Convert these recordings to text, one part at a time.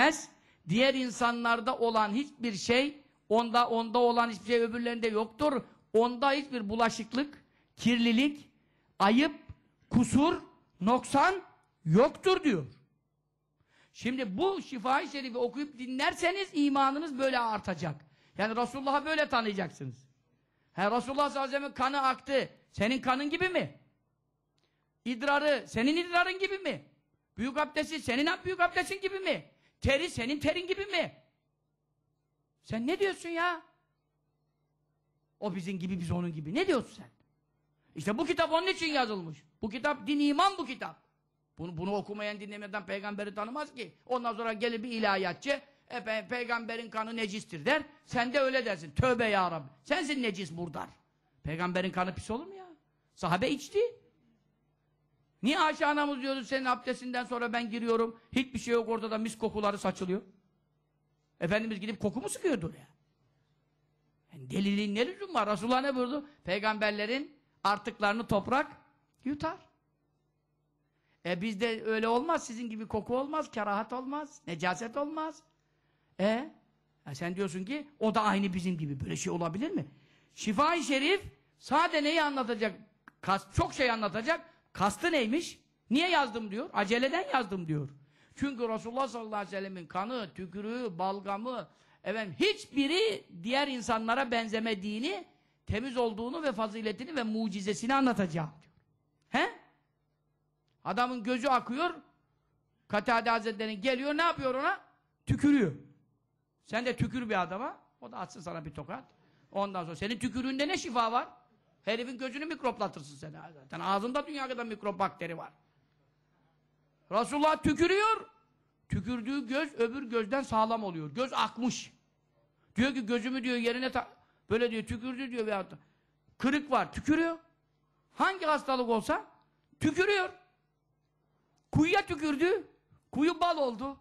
dinlemez. Diğer insanlarda olan hiçbir şey, onda onda olan hiçbir şey öbürlerinde yoktur. Onda hiçbir bulaşıklık, kirlilik, ayıp, kusur, noksan yoktur diyor. Şimdi bu şifa-i şerifi okuyup dinlerseniz imanınız böyle artacak. Yani Resulullah'ı böyle tanıyacaksınız. He, Resulullah sallallahu aleyhi kanı aktı. Senin kanın gibi mi? İdrarı senin idrarın gibi mi? Büyük abdesti senin büyük abdestin gibi mi? Teri senin terin gibi mi? Sen ne diyorsun ya? O bizim gibi, biz onun gibi. Ne diyorsun sen? İşte bu kitap onun için yazılmış. Bu kitap din iman bu kitap. Bunu, bunu okumayan dinlemeden peygamberi tanımaz ki. Ondan sonra gelir bir ilahiyatçı e, peygamberin kanı necistir der. Sen de öyle dersin. Tövbe ya Rabbi. Sensin necis murdar. Peygamberin kanı pis olur mu ya? Sahabe içti. Niye Ayşe anamız diyordu senin abdestinden sonra ben giriyorum. Hiçbir şey yok ortada mis kokuları saçılıyor. Efendimiz gidip koku mu sıkıyordu oraya? Yani deliliğin ne lüzum var? Resulullah ne buyurdu? Peygamberlerin artıklarını toprak yutar. E bizde öyle olmaz. Sizin gibi koku olmaz, kerahat olmaz, necaset olmaz. E? Ya sen diyorsun ki o da aynı bizim gibi. Böyle şey olabilir mi? Şifa-i Şerif sade neyi anlatacak? Çok şey anlatacak. Kastı neymiş? Niye yazdım diyor? Aceleden yazdım diyor. Çünkü Resulullah sallallahu aleyhi ve sellemin kanı, tükürüğü, balgamı, efendim, hiçbiri diğer insanlara benzemediğini, temiz olduğunu ve faziletini ve mucizesini anlatacağım diyor. He? Adamın gözü akıyor, Katade Hazretleri'nin geliyor, ne yapıyor ona? Tükürüyor. Sen de tükür bir adama, o da atsın sana bir tokat. Ondan sonra senin tükürüğünde ne şifa var? Herifin gözünü mikroplatırsın sen zaten. Ağzında dünya kadar mikrop bakteri var. Resulullah tükürüyor. Tükürdüğü göz öbür gözden sağlam oluyor. Göz akmış. Diyor ki gözümü diyor yerine böyle diyor tükürdü diyor veyahut da. Kırık var tükürüyor. Hangi hastalık olsa tükürüyor. Kuyuya tükürdü. Kuyu bal oldu.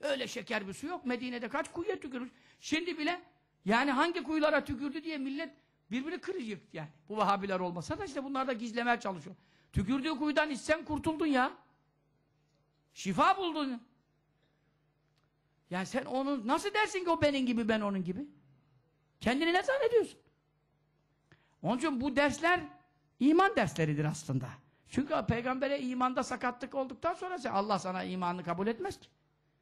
Öyle şeker bir su yok. Medine'de kaç kuyuya tükürmüş. Şimdi bile yani hangi kuyulara tükürdü diye millet birbirini kıracak yani. Bu Vahabiler olmasa da işte bunlar da gizlemeye çalışıyor. Tükürdüğü kuyudan içsen kurtuldun ya. Şifa buldun. Yani sen onu nasıl dersin ki o benim gibi ben onun gibi? Kendini ne zannediyorsun? Onun için bu dersler iman dersleridir aslında. Çünkü peygambere imanda sakatlık olduktan sonra Allah sana imanını kabul etmez ki.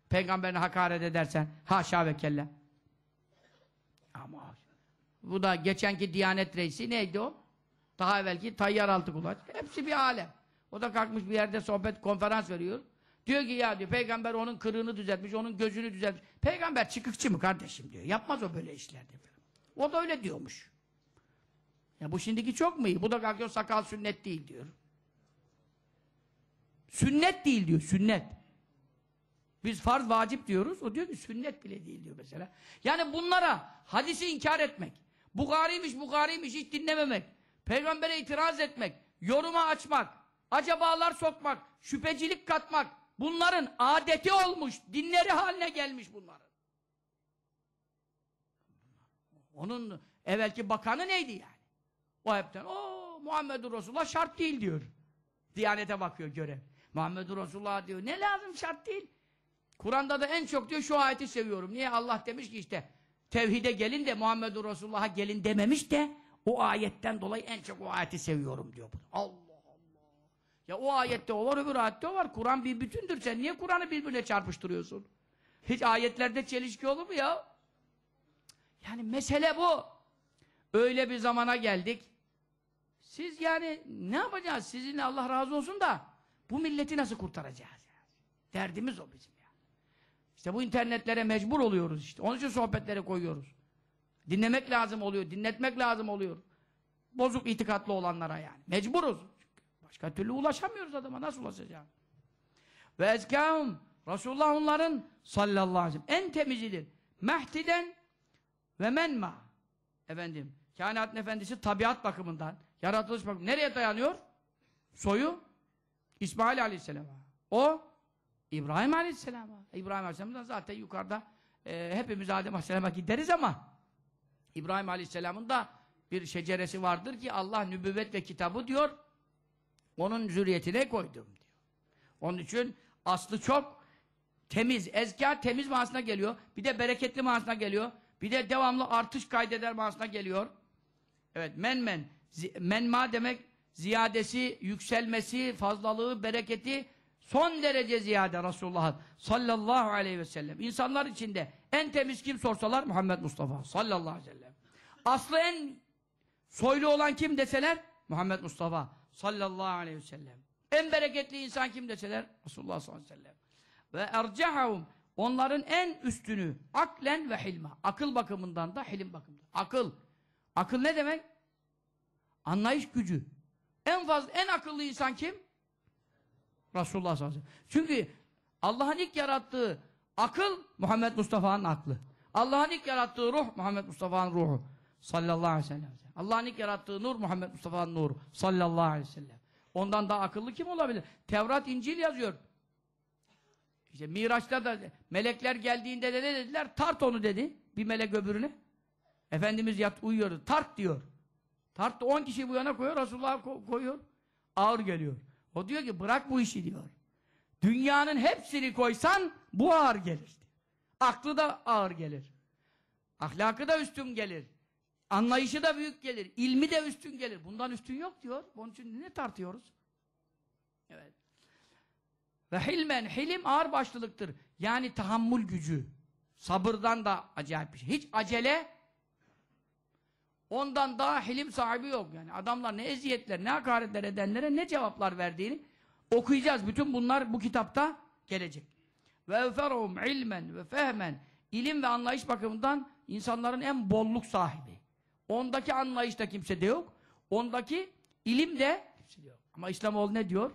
Peygamberine hakaret edersen haşa ve kella. Ama bu da geçenki Diyanet Reisi neydi o? Daha evvelki Tayyar Altıkulaç. Hepsi bir alem. O da kalkmış bir yerde sohbet, konferans veriyor. Diyor ki ya diyor peygamber onun kırığını düzeltmiş, onun gözünü düzeltmiş. Peygamber çıkıkçı mı kardeşim diyor. Yapmaz o böyle işler diyor. O da öyle diyormuş. Ya bu şimdiki çok mu iyi? Bu da kalkıyor sakal sünnet değil diyor. Sünnet değil diyor, sünnet. Biz farz vacip diyoruz. O diyor ki sünnet bile değil diyor mesela. Yani bunlara hadisi inkar etmek, Bukhari'ymiş, Bukhari'ymiş hiç dinlememek, peygambere itiraz etmek, yoruma açmak, acabalar sokmak, şüphecilik katmak, bunların adeti olmuş, dinleri haline gelmiş bunların. Onun evvelki bakanı neydi yani? O hepten, o Muhammedur Resulullah şart değil diyor. Diyanete bakıyor görev. Muhammedur Resulullah diyor, ne lazım şart değil. Kur'an'da da en çok diyor şu ayeti seviyorum. Niye? Allah demiş ki işte tevhide gelin de Muhammedur Resulullah'a gelin dememiş de o ayetten dolayı en çok o ayeti seviyorum diyor. Allah Allah. Ya o ayette o var öbür ayette o var. Kur'an bir bütündür. Sen niye Kur'an'ı birbirine çarpıştırıyorsun? Hiç ayetlerde çelişki olur mu ya? Yani mesele bu. Öyle bir zamana geldik. Siz yani ne yapacağız? Sizinle Allah razı olsun da bu milleti nasıl kurtaracağız? Derdimiz o bizim. İşte bu internetlere mecbur oluyoruz işte. Onun için sohbetlere koyuyoruz. Dinlemek lazım oluyor, dinletmek lazım oluyor. Bozuk itikatlı olanlara yani. Mecburuz. Başka türlü ulaşamıyoruz adama. Nasıl ulaşacağız? Ve ezkâhum Resulullah onların sallallahu aleyhi ve sellem en temizidir. Mehtiden ve menma. Efendim, kainatın efendisi tabiat bakımından, yaratılış bakımından nereye dayanıyor? Soyu İsmail aleyhisselam'a. O İbrahim Aleyhisselam'a. İbrahim Aleyhisselam'dan zaten yukarıda e, hepimiz Adem Aleyhisselam'a gideriz ama İbrahim Aleyhisselam'ın da bir şeceresi vardır ki Allah nübüvvet ve kitabı diyor onun zürriyetine koydum diyor. Onun için aslı çok Temiz. Ezkâ temiz manasına geliyor. Bir de bereketli manasına geliyor. Bir de devamlı artış kaydeder manasına geliyor. Evet men men. Menma demek ziyadesi, yükselmesi, fazlalığı, bereketi son derece ziyade Resulullah'ın sallallahu aleyhi ve sellem. İnsanlar içinde en temiz kim sorsalar Muhammed Mustafa sallallahu aleyhi ve sellem. Aslı en soylu olan kim deseler Muhammed Mustafa sallallahu aleyhi ve sellem. En bereketli insan kim deseler Resulullah sallallahu aleyhi ve sellem. Ve ercahum onların en üstünü aklen ve hilma. Akıl bakımından da hilim bakımından. Akıl. Akıl ne demek? Anlayış gücü. En fazla en akıllı insan kim? Resulullah sallallahu aleyhi ve sellem. Çünkü Allah'ın ilk yarattığı akıl Muhammed Mustafa'nın aklı. Allah'ın ilk yarattığı ruh Muhammed Mustafa'nın ruhu. Sallallahu aleyhi ve sellem. Allah'ın ilk yarattığı nur Muhammed Mustafa'nın nuru. Sallallahu aleyhi ve sellem. Ondan daha akıllı kim olabilir? Tevrat, İncil yazıyor. İşte Miraç'ta da melekler geldiğinde de ne dediler? Tart onu dedi. Bir melek öbürüne. Efendimiz yat uyuyordu. Tart diyor. Tart da 10 kişi bu yana koyuyor. Resulullah ko- koyuyor. Ağır geliyor. O diyor ki bırak bu işi diyor. Dünyanın hepsini koysan bu ağır gelir. Aklı da ağır gelir. Ahlakı da üstün gelir. Anlayışı da büyük gelir. ilmi de üstün gelir. Bundan üstün yok diyor. Onun için ne tartıyoruz? Evet. Ve hilmen, hilim ağır başlılıktır. Yani tahammül gücü. Sabırdan da acayip bir şey. Hiç acele ondan daha hilim sahibi yok. Yani adamlar ne eziyetler, ne hakaretler edenlere ne cevaplar verdiğini okuyacağız. Bütün bunlar bu kitapta gelecek. Ve eferhum ilmen ve fehmen ilim ve anlayış bakımından insanların en bolluk sahibi. Ondaki anlayış da kimsede yok. Ondaki ilim de kimsede yok. Ama İslamoğlu ne diyor?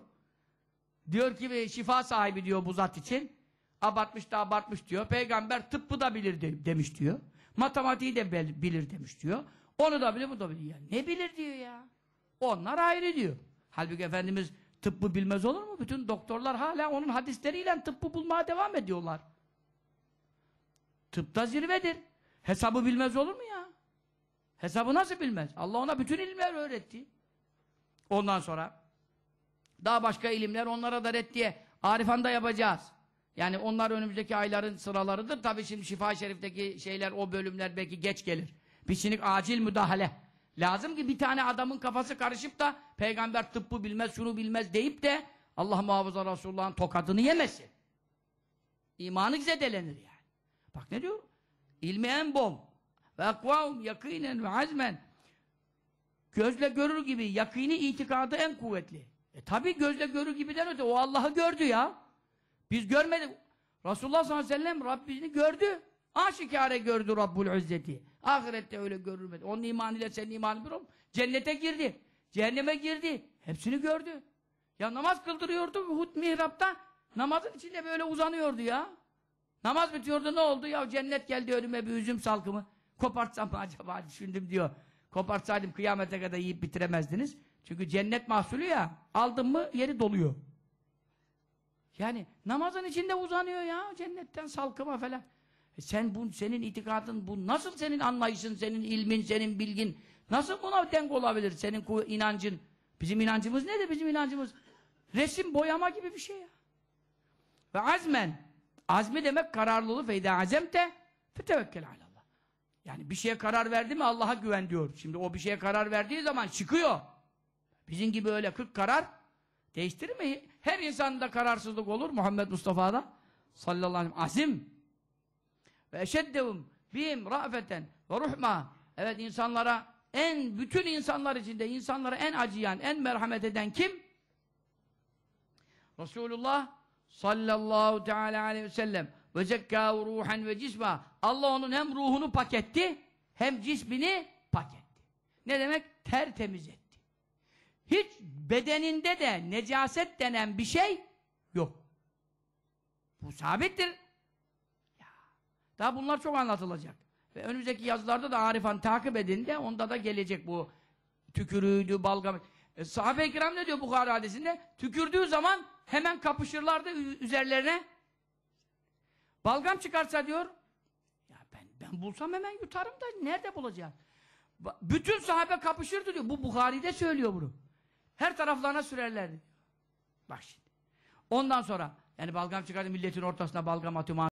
Diyor ki "Ve şifa sahibi diyor bu zat için. Abartmış da abartmış diyor. Peygamber tıbbı da bilir de- demiş diyor. Matematiği de bilir demiş diyor. Onu da bilir, bu da bilir. Ya ne bilir diyor ya. Onlar ayrı diyor. Halbuki Efendimiz tıbbı bilmez olur mu? Bütün doktorlar hala onun hadisleriyle tıbbı bulmaya devam ediyorlar. Tıpta zirvedir. Hesabı bilmez olur mu ya? Hesabı nasıl bilmez? Allah ona bütün ilimler öğretti. Ondan sonra daha başka ilimler onlara da reddiye. Arifan'da yapacağız. Yani onlar önümüzdeki ayların sıralarıdır. Tabii şimdi Şifa Şerif'teki şeyler, o bölümler belki geç gelir. Bir sinik acil müdahale. Lazım ki bir tane adamın kafası karışıp da peygamber tıbbı bilmez, şunu bilmez deyip de Allah muhafaza Resulullah'ın tokadını yemesin. İmanı zedelenir yani. Bak ne diyor? İlmi en bol. Ve ekvâhum yakînen ve azmen. Gözle görür gibi yakini itikadı en kuvvetli. E tabi gözle görür gibiden öte. O Allah'ı gördü ya. Biz görmedik. Resulullah sallallahu aleyhi ve sellem Rabbini gördü. Aşikare gördü Rabbul İzzeti. Ahirette öyle görülmedi. Onun imanıyla senin imanın bir olmuş. Cennete girdi. Cehenneme girdi. Hepsini gördü. Ya namaz kıldırıyordu Hud mihrapta. Namazın içinde böyle uzanıyordu ya. Namaz bitiyordu ne oldu? Ya cennet geldi önüme bir üzüm salkımı. Kopartsam mı acaba düşündüm diyor. Kopartsaydım kıyamete kadar yiyip bitiremezdiniz. Çünkü cennet mahsulü ya. Aldın mı yeri doluyor. Yani namazın içinde uzanıyor ya cennetten salkıma falan. Sen bu senin itikadın bu nasıl senin anlayışın, senin ilmin, senin bilgin nasıl buna denk olabilir senin inancın? Bizim inancımız nedir bizim inancımız? Resim boyama gibi bir şey ya. Ve azmen azmi demek kararlılığı feyda azemte fetevekkel alallah. Yani bir şeye karar verdi mi Allah'a güven diyor. Şimdi o bir şeye karar verdiği zaman çıkıyor. Bizim gibi öyle 40 karar değiştirir? Her insanda kararsızlık olur Muhammed Mustafa'da sallallahu aleyhi ve sellem. Azim ve eşeddehum bihim ra'feten ve ruhma evet insanlara en bütün insanlar içinde insanlara en acıyan en merhamet eden kim? Resulullah sallallahu teala aleyhi ve sellem ve zekkâhu ruhen ve cisma Allah onun hem ruhunu paketti hem cismini paketti. Ne demek? Tertemiz etti. Hiç bedeninde de necaset denen bir şey yok. Bu sabittir. Daha bunlar çok anlatılacak. Ve önümüzdeki yazılarda da Arifan takip edin de onda da gelecek bu tükürüğüydü, balgam. E, Sahabe-i kiram ne diyor Bukhari hadisinde? Tükürdüğü zaman hemen kapışırlardı üzerlerine. Balgam çıkarsa diyor, ya ben ben bulsam hemen yutarım da nerede bulacağım? Bütün sahabe kapışırdı diyor. Bu Bukhari'de söylüyor bunu. Her taraflarına sürerlerdi. Bak şimdi. Ondan sonra Yani balgam çıkardı milletin ortasına balgam atıyor